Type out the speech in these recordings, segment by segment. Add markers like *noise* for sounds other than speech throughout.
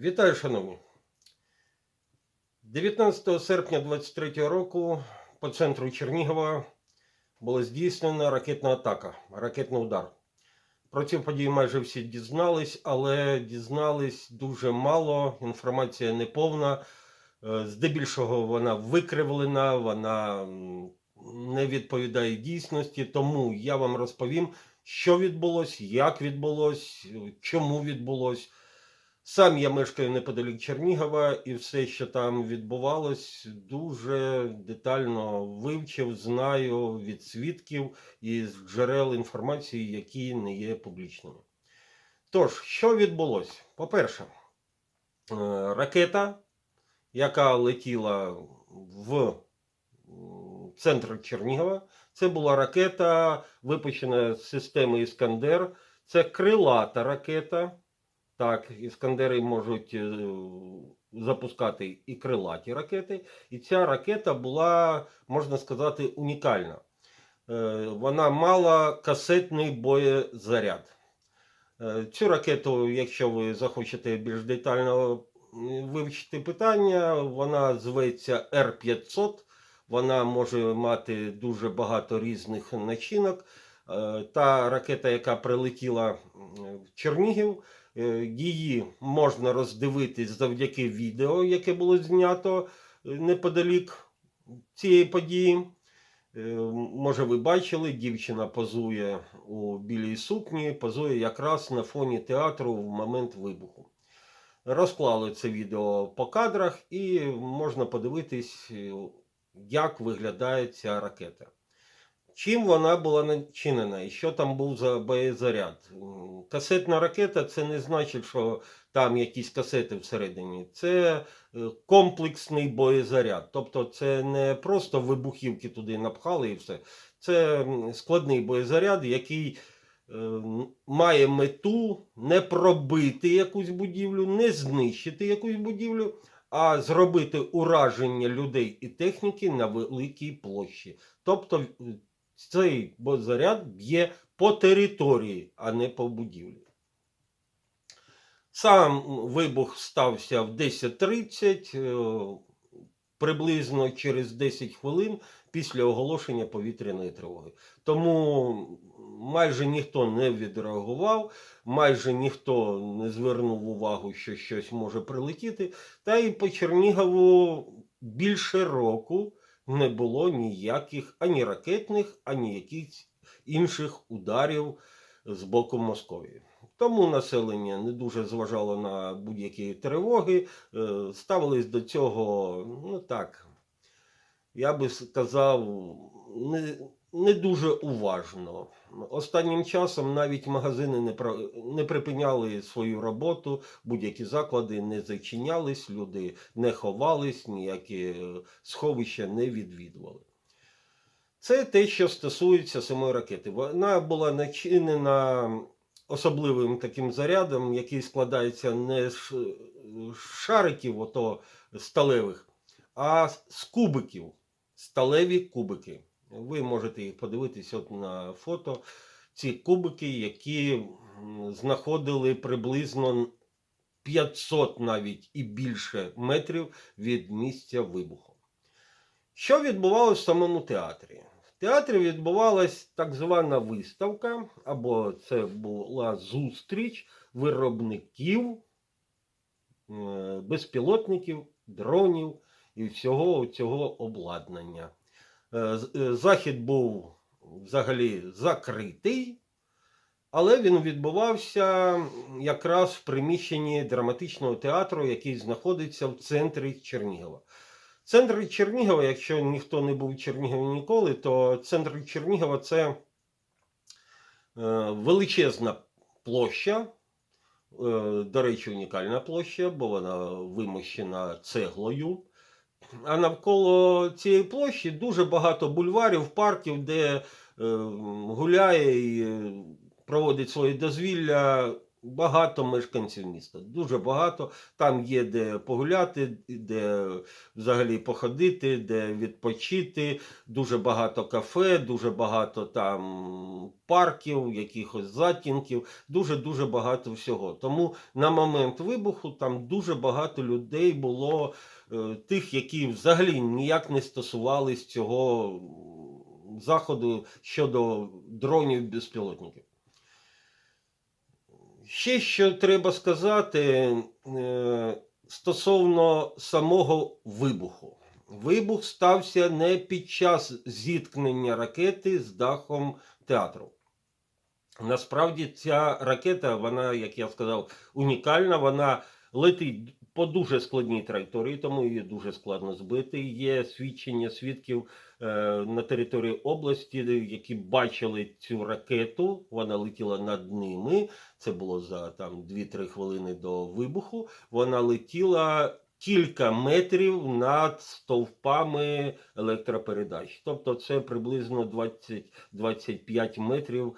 Вітаю, шановні. 19 серпня 23 року по центру Чернігова була здійснена ракетна атака, ракетний удар. Про цю подію майже всі дізнались, але дізнались дуже мало, інформація неповна. Е, Здебільшого вона викривлена, вона не відповідає дійсності. Тому я вам розповім, що відбулось, як відбулось, чому відбулось. Сам я мешкаю неподалік Чернігова, і все, що там відбувалось, дуже детально вивчив, знаю від свідків і з джерел інформації, які не є публічними. Тож, що відбулось? По-перше, е, ракета, яка летіла в центр Чернігова, це була ракета, випущена з системи Іскандер. Це крилата ракета. Так, іскандери можуть е, запускати і крилаті ракети. І ця ракета була, можна сказати, унікальна. Е, Вона мала касетний боєзаряд. Е, Цю ракету, якщо ви захочете більш детально вивчити питання, вона зветься Р-500. Вона може мати дуже багато різних начинок. Та ракета, яка прилетіла в Чернігів, Її можна роздивитись завдяки відео, яке було знято е, неподалік цієї події. Е, Може, ви бачили, дівчина позує у білій сукні, позує якраз на фоні театру в момент вибуху. Розклали це відео по кадрах, і можна подивитись, е, як виглядає ця ракета. Чим вона була начинена і що там був за боєзаряд? Касетна ракета це не значить, що там якісь касети всередині. Це е, комплексний боєзаряд. Тобто це не просто вибухівки туди напхали і все. Це складний боєзаряд, який е, має мету не пробити якусь будівлю, не знищити якусь будівлю, а зробити ураження людей і техніки на великій площі. Тобто цей заряд б'є по території, а не по будівлі. Сам вибух стався в 10.30, е, приблизно через 10 хвилин після оголошення повітряної тривоги. Тому майже ніхто не відреагував, майже ніхто не звернув увагу, що щось може прилетіти. Та й по Чернігову більше року не було ніяких ані ракетних, ані якихось інших ударів з боку Московії. Тому населення не дуже зважало на будь-які тривоги, е, ставились до цього, ну так, я би сказав, не, не дуже уважно. Останнім часом навіть магазини не, не припиняли свою роботу, будь-які заклади не зачинялись, люди не ховались, ніякі е, сховища не відвідували. Це те, що стосується самої ракети. Вона була начинена особливим таким зарядом, який складається не з з шариків ото сталевих, а з кубиків. Сталеві кубики. Ви можете їх подивитися от на фото. Ці кубики, які знаходили приблизно 500 навіть і більше метрів від місця вибуху. Що відбувалося в самому театрі? В театрі відбувалась так звана виставка, або це була зустріч виробників, е, безпілотників, дронів і всього цього обладнання. Е, е, Захід був взагалі закритий, але він відбувався якраз в приміщенні драматичного театру, який знаходиться в центрі Чернігова. Центр Чернігова, якщо ніхто не був в Чернігові ніколи, то центр Чернігова це е, величезна площа, до речі, унікальна площа, бо вона вимощена цеглою. А навколо цієї площі дуже багато бульварів, парків, де е, гуляє і е, проводить своє дозвілля багато мешканців міста. Дуже багато. Там є де погуляти, де взагалі походити, де відпочити. Дуже багато кафе, дуже багато там парків, якихось затінків, дуже-дуже багато всього. Тому на момент вибуху там дуже багато людей було, тих, які взагалі ніяк не стосувались цього заходу щодо дронів безпілотників. Ще що треба сказати е, стосовно самого вибуху. Вибух стався не під час зіткнення ракети з дахом театру. Насправді ця ракета, вона, як я сказав, унікальна. Вона летить по дуже складній траєкторії, тому її дуже складно збити. Є свідчення свідків е, на території області, які бачили цю ракету. Вона летіла над ними. Це було за там 2-3 хвилини до вибуху. Вона летіла кілька метрів над стовпами електропередач. Тобто це приблизно 20-25 метрів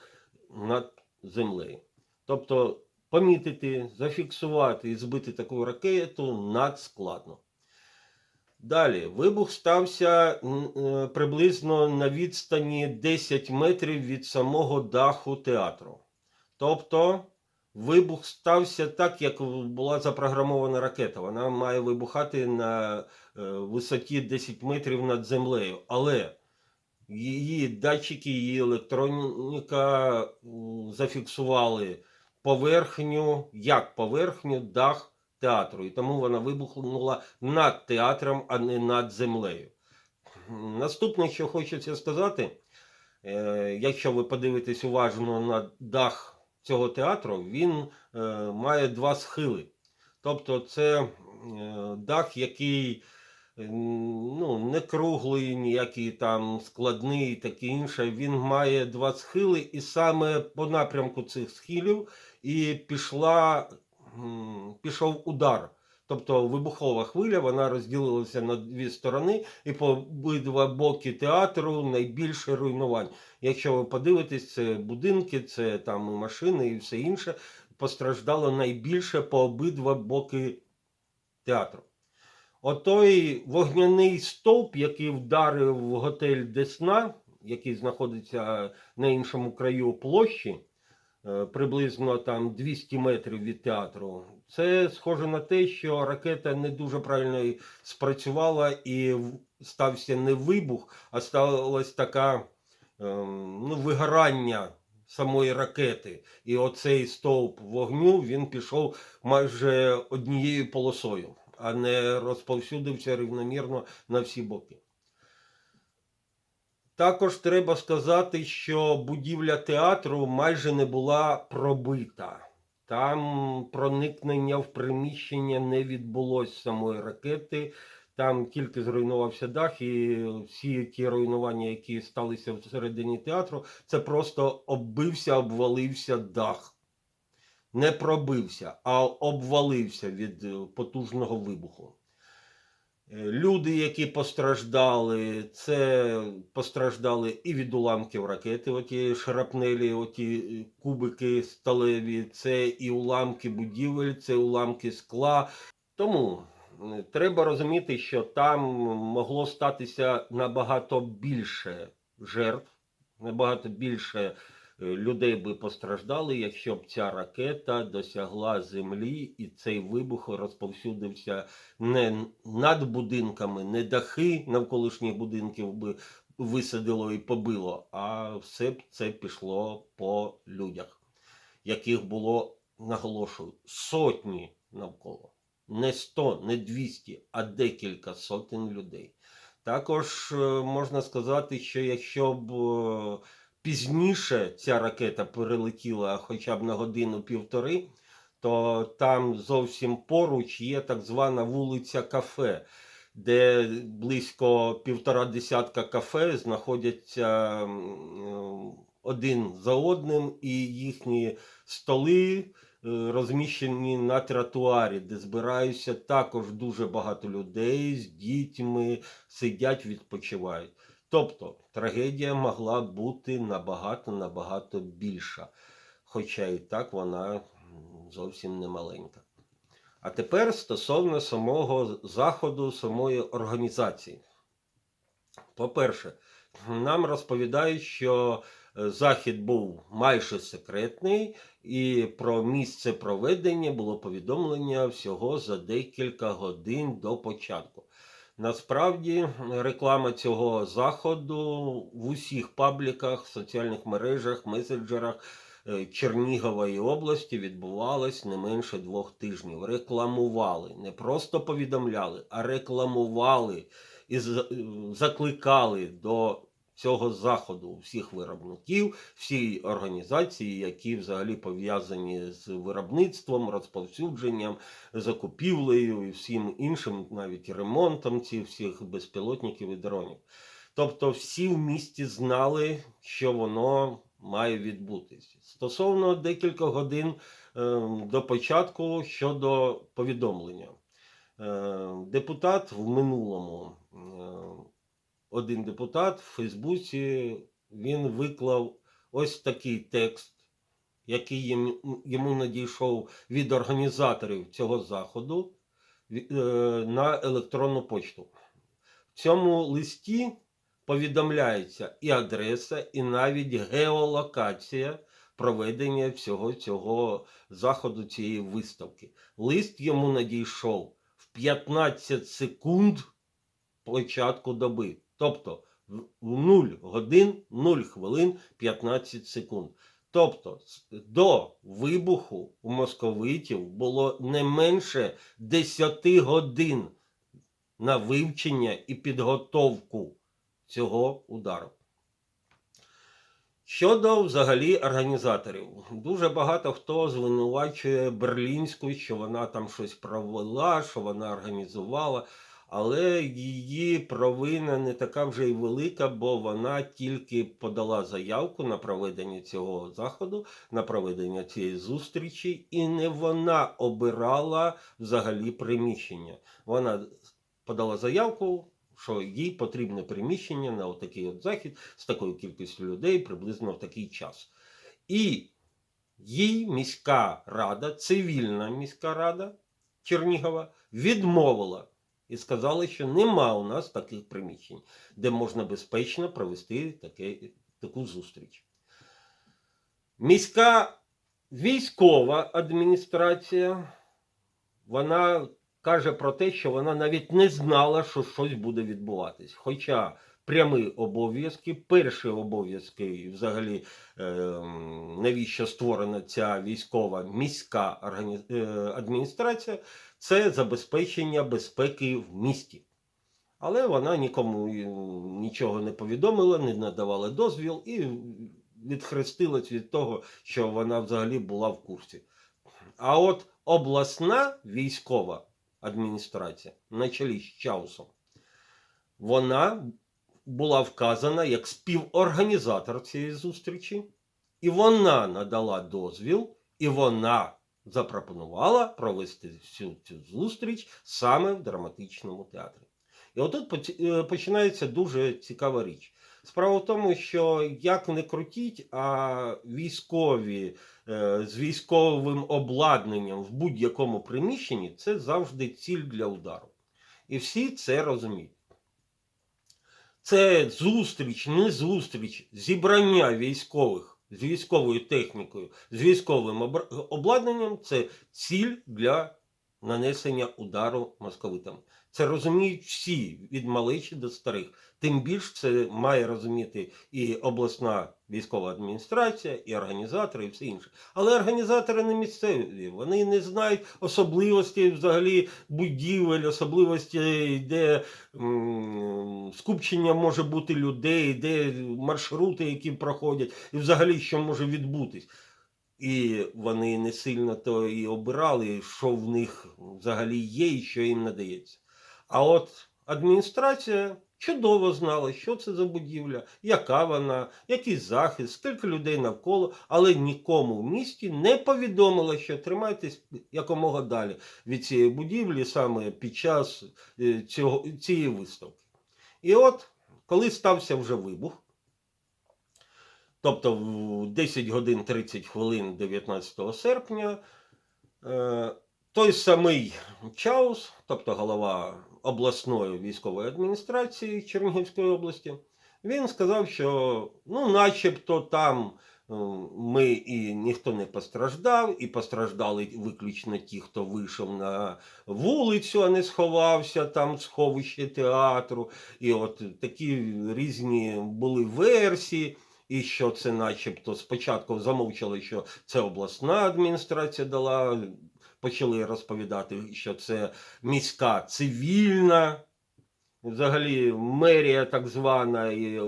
над землею. Тобто помітити, зафіксувати і збити таку ракету надскладно. Далі, вибух стався е, приблизно на відстані 10 метрів від самого даху театру. Тобто вибух стався так, як була запрограмована ракета. Вона має вибухати на е, висоті 10 метрів над землею. Але її датчики, її електроніка зафіксували поверхню, як поверхню, дах театру. І тому вона вибухнула над театром, а не над землею. Наступне, що хочеться сказати, е, якщо ви подивитесь уважно на дах цього театру, він е, має два схили. Тобто це е, дах, який ну, не круглий, ніякий там складний таке інше. Він має два схили, і саме по напрямку цих схилів і пішла, пішов удар. Тобто вибухова хвиля вона розділилася на дві сторони, і по обидва боки театру найбільше руйнувань. Якщо ви подивитесь, це будинки, це там машини і все інше. Постраждало найбільше по обидва боки театру. Отой вогняний стовп, який вдарив в готель Десна, який знаходиться на іншому краю площі, приблизно там 200 метрів від театру, це схоже на те, що ракета не дуже правильно спрацювала і стався не вибух, а сталося така ем, ну, вигорання самої ракети. І оцей стовп вогню він пішов майже однією полосою, а не розповсюдився рівномірно на всі боки. Також треба сказати, що будівля театру майже не була пробита. Там проникнення в приміщення не відбулось самої ракети. Там тільки зруйнувався дах, і всі ті руйнування, які сталися всередині театру, це просто оббився, обвалився дах. Не пробився, а обвалився від потужного вибуху. Е, Люди, які постраждали, це постраждали і від уламків ракети, оті шрапнелі, оті е, кубики сталеві, це і уламки будівель, це уламки скла. Тому е, треба розуміти, що там могло статися набагато більше жертв, набагато більше людей би постраждали, якщо б ця ракета досягла землі і цей вибух розповсюдився не над будинками, не дахи навколишніх будинків би висадило і побило, а все б це пішло по людях, яких було, наголошую, сотні навколо. Не 100, не 200, а декілька сотень людей. Також е, можна сказати, що якщо б е, пізніше ця ракета перелетіла хоча б на годину-півтори, то там зовсім поруч є так звана вулиця кафе, де близько півтора десятка кафе знаходяться один за одним, і їхні столи е, розміщені на тротуарі, де збираються також дуже багато людей з дітьми, сидять, відпочивають. Тобто трагедія могла бути набагато набагато більша. Хоча і так вона зовсім не маленька. А тепер стосовно самого заходу, самої організації. По-перше, нам розповідають, що е, захід був майже секретний, і про місце проведення було повідомлення всього за декілька годин до початку. Насправді, реклама цього заходу в усіх пабліках, соціальних мережах, меседжерах е, Чернігової області відбувалась не менше двох тижнів. Рекламували, не просто повідомляли, а рекламували і е, закликали до цього заходу всіх виробників, всі організації, які взагалі пов'язані з виробництвом, розповсюдженням, закупівлею і всім іншим, навіть ремонтом цих всіх безпілотників і дронів. Тобто всі в місті знали, що воно має відбутися. Стосовно декілька годин е, до початку щодо повідомлення. Е, депутат в минулому, е, один депутат в Фейсбуці, він виклав ось такий текст, який йому- надійшов від організаторів цього заходу е, на електронну почту. В цьому листі повідомляється і адреса, і навіть геолокація проведення всього цього заходу, цієї виставки. Лист йому надійшов в 15 секунд початку доби. Тобто в в 0 годин 0 хвилин 15 секунд. Тобто до вибуху у московитів було не менше 10 годин на вивчення і підготовку цього удару. Щодо взагалі організаторів, дуже багато хто звинувачує Берлінську, що вона там щось провела, що вона організувала, але її провина не така вже й велика, бо вона тільки подала заявку на проведення цього заходу, на проведення цієї зустрічі, і не вона обирала взагалі приміщення. Вона подала заявку, що їй потрібне приміщення на отакий от захід з такою кількістю людей приблизно в такий час. І їй міська рада, цивільна міська рада Чернігова відмовила і сказали, що нема у нас таких приміщень, де можна безпечно провести таке, таку зустріч. Міська військова адміністрація, вона каже про те, що вона навіть не знала, що щось буде відбуватись. Хоча прямі обов'язки, перші обов'язки, і взагалі, е, навіщо створена ця військова міська е, адміністрація, це забезпечення безпеки в місті. Але вона нікому е, нічого не повідомила, не надавала дозвіл і відхрестилась від того, що вона взагалі була в курсі. А от обласна військова адміністрація на чолі з Чаусом, вона була вказана як співорганізатор цієї зустрічі, і вона надала дозвіл, і вона запропонувала провести всю цю зустріч саме в драматичному театрі. І отут е, починається дуже цікава річ. Справа в тому, що як не крутіть, а військові е, з військовим обладнанням в будь-якому приміщенні це завжди ціль для удару. І всі це розуміють. Це зустріч, не зустріч, зібрання військових з військовою технікою, з військовим обладнанням це ціль для нанесення удару московитам. Це розуміють всі від малечі до старих. Тим більш це має розуміти і обласна військова адміністрація, і організатори, і все інше. Але організатори не місцеві, вони не знають особливостей взагалі будівель, особливості, де м, скупчення може бути людей, де маршрути, які проходять, і взагалі що може відбутись. І вони не сильно то і обирали, що в них взагалі є і що їм надається. А от адміністрація чудово знала, що це за будівля, яка вона, який захист, скільки людей навколо, але нікому в місті не повідомила, що тримайтесь якомога далі від цієї будівлі саме під час е, цього, цієї виставки. І от, коли стався вже вибух, тобто в 10 годин 30 хвилин 19 серпня, Е, той самий Чаус, тобто голова обласної військової адміністрації Чернігівської області, він сказав, що ну, начебто там е, ми і ніхто не постраждав, і постраждали виключно ті, хто вийшов на вулицю, а не сховався там в сховище театру. І от такі різні були версії. І що це, начебто, спочатку замовчали, що це обласна адміністрація дала, почали розповідати, що це міська цивільна, взагалі мерія так звана, і е,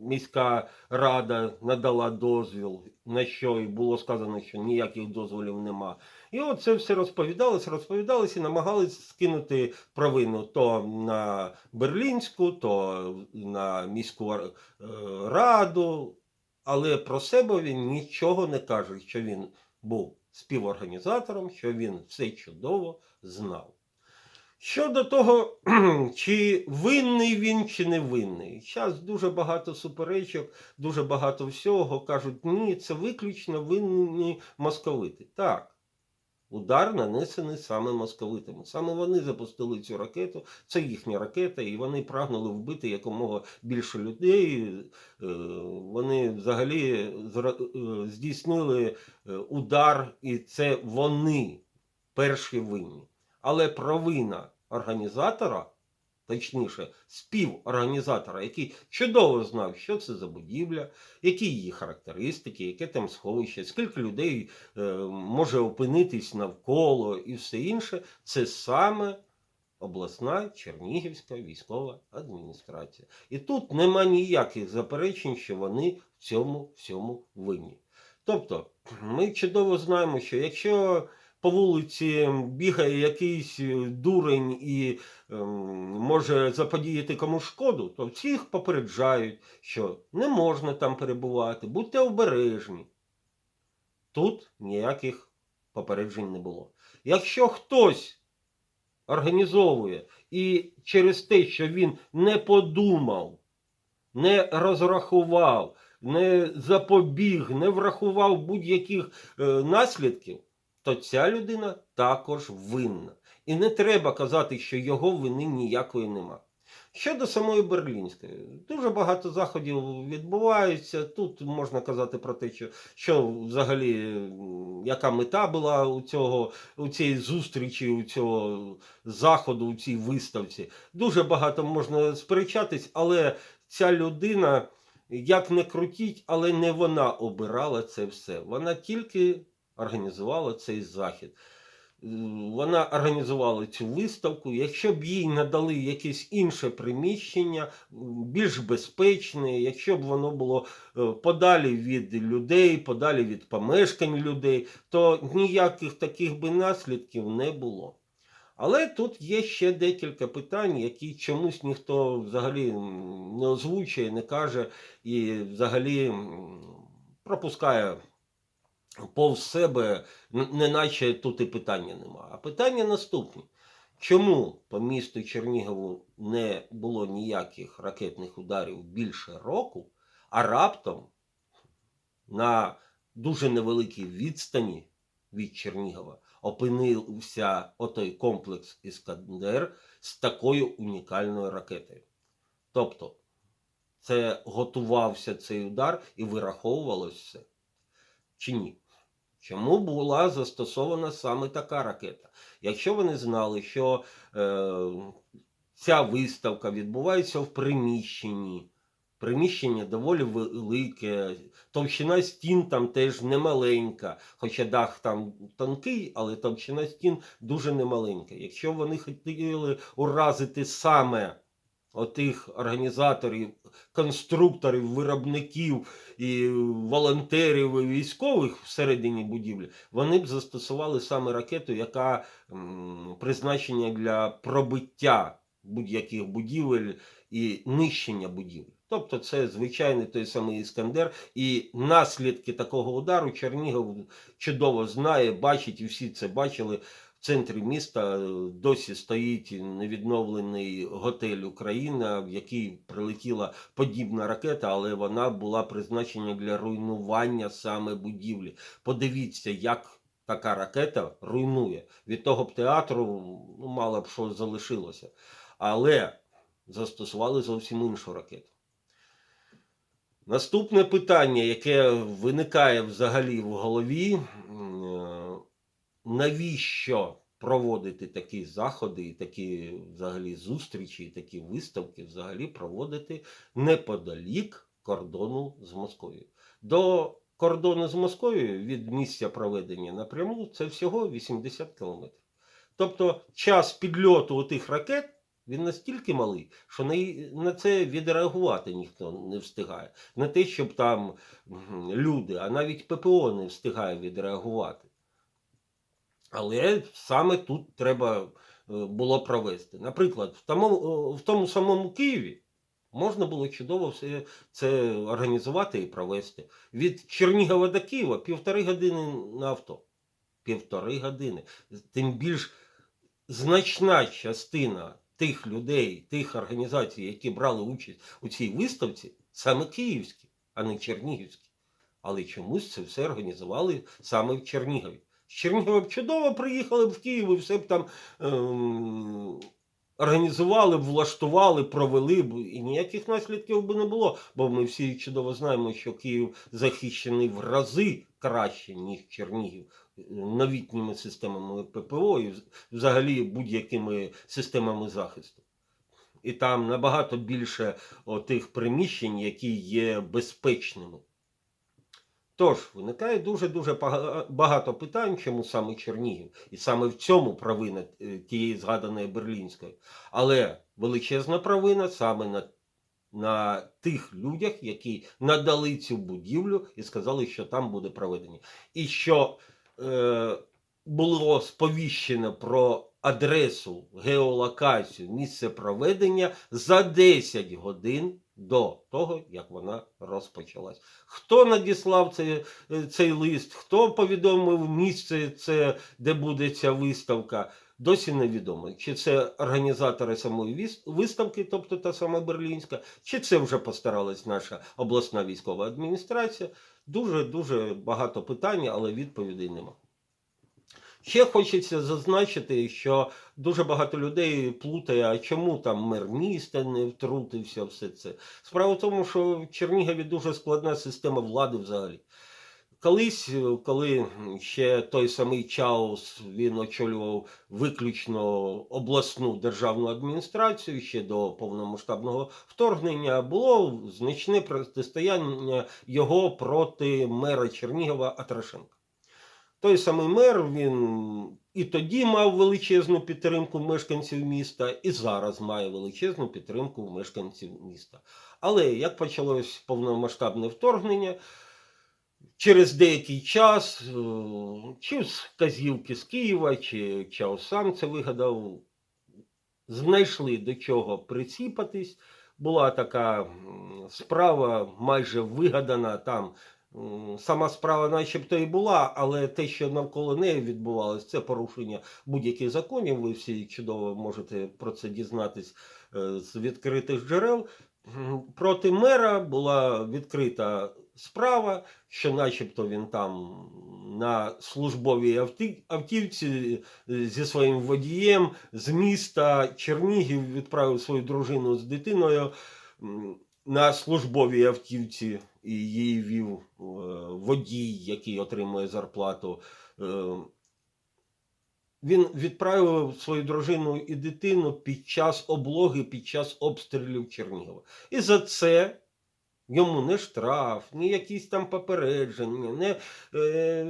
міська рада надала дозвіл, на що і було сказано, що ніяких дозволів нема. І от це все розповідалось, розповідалось і намагались скинути провину то на Берлінську, то на міську е, раду. Але про себе він нічого не каже, що він був співорганізатором, що він все чудово знав. Щодо того, *clears throat* чи винний він, чи не винний. Зараз дуже багато суперечок, дуже багато всього. Кажуть, ні, це виключно винні московити. Так, удар нанесений саме московитами. Саме вони запустили цю ракету, це їхня ракета, і вони прагнули вбити якомога більше людей. Е, Вони взагалі е, здійснили е, удар, і це вони перші винні. Але провина організатора, точніше, співорганізатора, який чудово знав, що це за будівля, які її характеристики, яке там сховище, скільки людей е, може опинитись навколо і все інше, це саме обласна Чернігівська військова адміністрація. І тут нема ніяких заперечень, що вони в цьому всьому винні. Тобто, ми чудово знаємо, що якщо по вулиці бігає якийсь е, дурень і ем, може заподіяти комусь шкоду, то всіх попереджають, що не можна там перебувати, будьте обережні. Тут ніяких попереджень не було. Якщо хтось організовує і через те, що він не подумав, не розрахував, не запобіг, не врахував будь-яких е, наслідків, то ця людина також винна. І не треба казати, що його вини ніякої нема. Щодо самої Берлінської, дуже багато заходів відбувається. Тут можна казати про те, що, що взагалі яка мета була у цього у цій зустрічі, у цього заходу, у цій виставці. Дуже багато можна сперечатись, але ця людина, як не крутіть, але не вона обирала це все. Вона тільки організувала цей захід. Вона організувала цю виставку. Якщо б їй надали якесь інше приміщення, більш безпечне, якщо б воно було е, подалі від людей, подалі від помешкань людей, то ніяких таких би наслідків не було. Але тут є ще декілька питань, які чомусь ніхто взагалі не озвучує, не каже і взагалі пропускає повз себе, неначе тут і питання нема. А питання наступні. Чому по місту Чернігову не було ніяких ракетних ударів більше року, а раптом на дуже невеликій відстані від Чернігова опинився отой комплекс Іскандер з такою унікальною ракетою? Тобто, це готувався цей удар і вираховувалось все чи ні? Чому була застосована саме така ракета? Якщо вони знали, що е, ця виставка відбувається в приміщенні, приміщення доволі велике, товщина стін там теж немаленька, хоча дах там тонкий, але товщина стін дуже немаленька. Якщо вони хотіли уразити саме отих організаторів, конструкторів, виробників і волонтерів і військових всередині будівлі, вони б застосували саме ракету, яка м, призначена для пробиття будь-яких будівель і нищення будівель. Тобто це звичайний той самий Іскандер, і наслідки такого удару Чернігов чудово знає, бачить, і всі це бачили. Центрі міста е, досі стоїть невідновлений готель Україна, в який прилетіла подібна ракета, але вона була призначена для руйнування саме будівлі. Подивіться, як така ракета руйнує. Від того б театру ну, мало б що залишилося. Але застосували зовсім іншу ракету. Наступне питання, яке виникає взагалі в голові, навіщо проводити такі заходи, і такі взагалі зустрічі, і такі виставки взагалі проводити неподалік кордону з Московією. До кордону з Московією від місця проведення напряму це всього 80 кілометрів. Тобто час підльоту тих ракет він настільки малий, що на це відреагувати ніхто не встигає. Не те, щоб там люди, а навіть ППО не встигає відреагувати. Але саме тут треба е, було провести. Наприклад, в тому, е, в тому самому Києві можна було чудово все це організувати і провести. Від Чернігова до Києва півтори години на авто. Півтори години. Тим більш значна частина тих людей, тих організацій, які брали участь у цій виставці, саме київські, а не чернігівські. Але чомусь це все організували саме в Чернігові. Чернігова б чудово приїхали б в Київ і все б там ем, організували б, влаштували, провели б, і ніяких наслідків би не було. Бо ми всі чудово знаємо, що Київ захищений в рази краще, ніж Чернігів, е, новітніми системами ППО і взагалі будь-якими системами захисту. І там набагато більше тих приміщень, які є безпечними. Тож, виникає дуже-дуже багато питань, чому саме Чернігів. І саме в цьому провина е, тієї згаданої Берлінської. Але величезна провина саме на, на тих людях, які надали цю будівлю і сказали, що там буде проведення. І що е, було сповіщено про адресу, геолокацію, місце проведення за 10 годин до того, як вона розпочалась. Хто надіслав цей, цей лист, хто повідомив місце, це, де буде ця виставка, досі невідомо. Чи це організатори самої виставки, тобто та сама Берлінська, чи це вже постаралась наша обласна військова адміністрація. Дуже-дуже багато питань, але відповідей нема. Ще хочеться зазначити, що дуже багато людей плутає, а чому там мер міста не втрутився, все це. Справа в тому, що в Чернігові дуже складна система влади взагалі. Колись, коли ще той самий Чаус він очолював виключно обласну державну адміністрацію ще до повномасштабного вторгнення, було значне протистояння його проти мера Чернігова Атрашенка. Той самий мер він і тоді мав величезну підтримку мешканців міста, і зараз має величезну підтримку мешканців міста. Але як почалось повномасштабне вторгнення, через деякий час, е, чи з казівки з Києва, чи Чао сам це вигадав, знайшли до чого приціпатись. Була така справа майже вигадана там. Сама справа, начебто, і була, але те, що навколо неї відбувалося, це порушення будь-яких законів. Ви всі чудово можете про це дізнатись е, з відкритих джерел. Проти мера була відкрита справа, що начебто він там на службовій автівці е, зі своїм водієм з міста Чернігів відправив свою дружину з дитиною на службовій автівці її вів е, водій, який отримує зарплату. Е, Він відправив свою дружину і дитину під час облоги, під час обстрілів Чернігова. І за це йому не штраф, ні якісь там попередження, не е,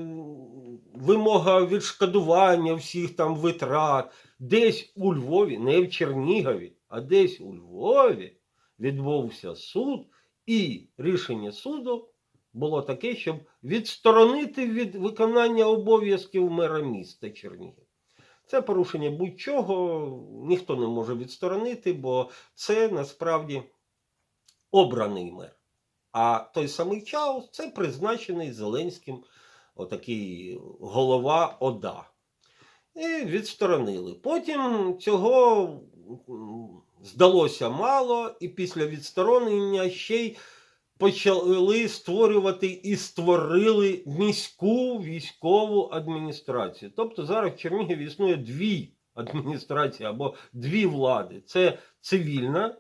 вимога відшкодування всіх там витрат. Десь у Львові, не в Чернігові, а десь у Львові відбувся суд, і рішення суду було таке, щоб відсторонити від виконання обов'язків мера міста Чернігів. Це порушення будь-чого, ніхто не може відсторонити, бо це насправді обраний мер. А той самий Чаус це призначений Зеленським отакий голова ОДА. І відсторонили. Потім цього здалося мало, і після відсторонення ще й почали створювати і створили міську військову адміністрацію. Тобто зараз в Чернігові існує дві адміністрації або дві влади. Це цивільна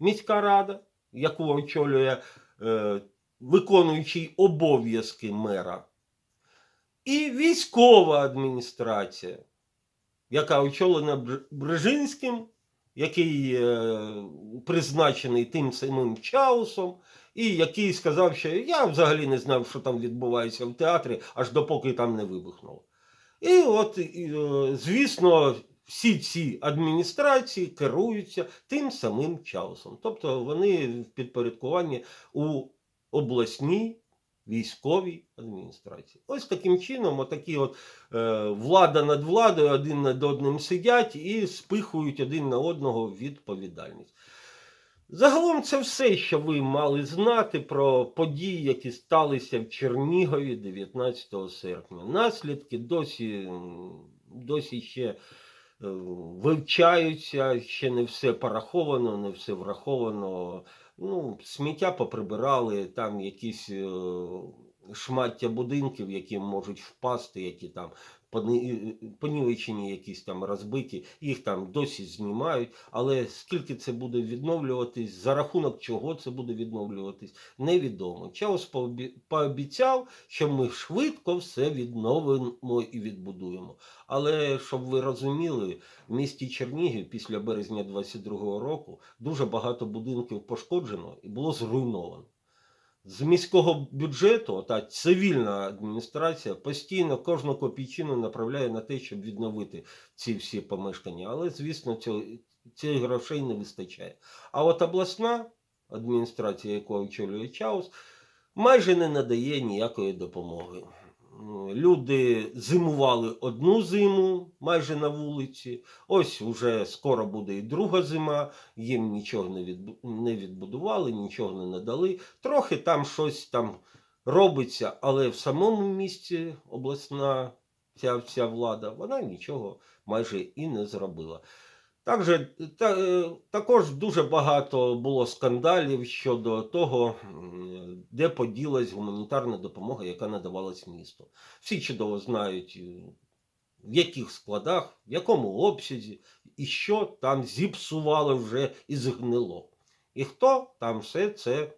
міська рада, яку очолює е, виконуючий обов'язки мера, і військова адміністрація, яка очолена Бр- Брижинським, який е, призначений тим самим Чаусом, і який сказав, що я взагалі не знав, що там відбувається в театрі, аж допоки там не вибухнуло. І от, е, звісно, всі ці адміністрації керуються тим самим Чаусом. Тобто вони в підпорядкуванні у обласній військовій адміністрації. Ось таким чином, отакі от е, влада над владою один над одним сидять і спихують один на одного відповідальність. Загалом це все, що ви мали знати про події, які сталися в Чернігові 19 серпня. Наслідки досі, досі ще е, вивчаються, ще не все пораховано, не все враховано. Ну, сміття поприбирали, там якісь е, шмаття будинків, які можуть впасти, які там понівечені, якісь там розбиті, їх там досі знімають. Але скільки це буде відновлюватись, за рахунок чого це буде відновлюватись, невідомо. Чаус пообіцяв, що ми швидко все відновимо і відбудуємо. Але щоб ви розуміли, в місті Чернігів після березня 22-го року дуже багато будинків пошкоджено і було зруйновано. З міського бюджету та цивільна адміністрація постійно кожну копійчину направляє на те, щоб відновити ці всі помешкання. Але, звісно, цих грошей не вистачає. А от обласна адміністрація, яку очолює Чаус, майже не надає ніякої допомоги. Люди зимували одну зиму майже на вулиці. Ось уже скоро буде і друга зима. Їм нічого не відбудували, нічого не надали. Трохи там щось там робиться, але в самому місті обласна ця вся влада, вона нічого майже і не зробила. Також, та, е, також дуже багато було скандалів щодо того, де поділась гуманітарна допомога, яка надавалась місту. Всі чудово знають, е, в яких складах, в якому обсязі і що там зіпсувало вже і згнило. І хто там все це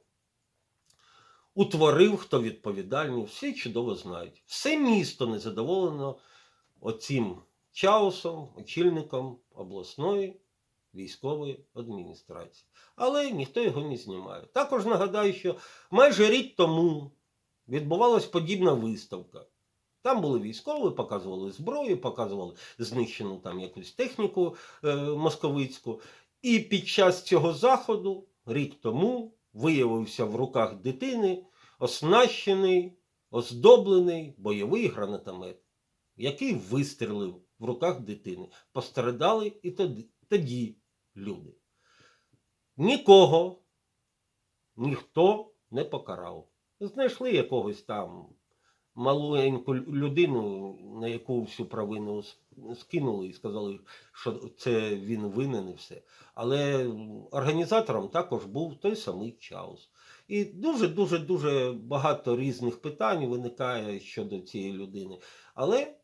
утворив, хто відповідальний, всі чудово знають. Все місто незадоволено оцим чаусом, очільником обласної військової адміністрації. Але ніхто його не знімає. Також нагадаю, що майже рік тому відбувалась подібна виставка. Там були військові, показували зброю, показували знищену там якусь техніку е, московицьку. І під час цього заходу, рік тому, виявився в руках дитини оснащений, оздоблений бойовий гранатомет, який вистрілив в руках дитини. Постраждали і тоді, тоді люди. Нікого ніхто не покарав. Знайшли якогось там маленьку людину, на яку всю провину скинули і сказали, що це він винен і все. Але організатором також був той самий Чаус. І дуже дуже дуже багато різних питань виникає щодо цієї людини. Але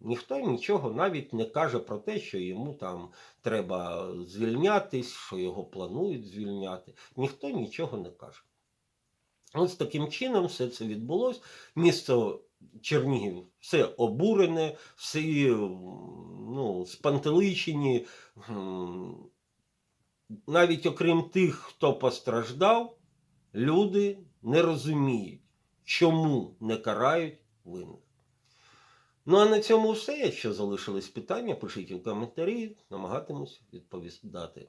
ніхто нічого навіть не каже про те, що йому там треба звільнятись, що його планують звільняти. Ніхто нічого не каже. Ось таким чином все це відбулось. Місто Чернігів все обурене, всі ну, спантеличені. Навіть окрім тих, хто постраждав, люди не розуміють, чому не карають винних. Ну а на цьому все. Якщо залишились питання, пишіть у коментарі, намагатимусь відповідати.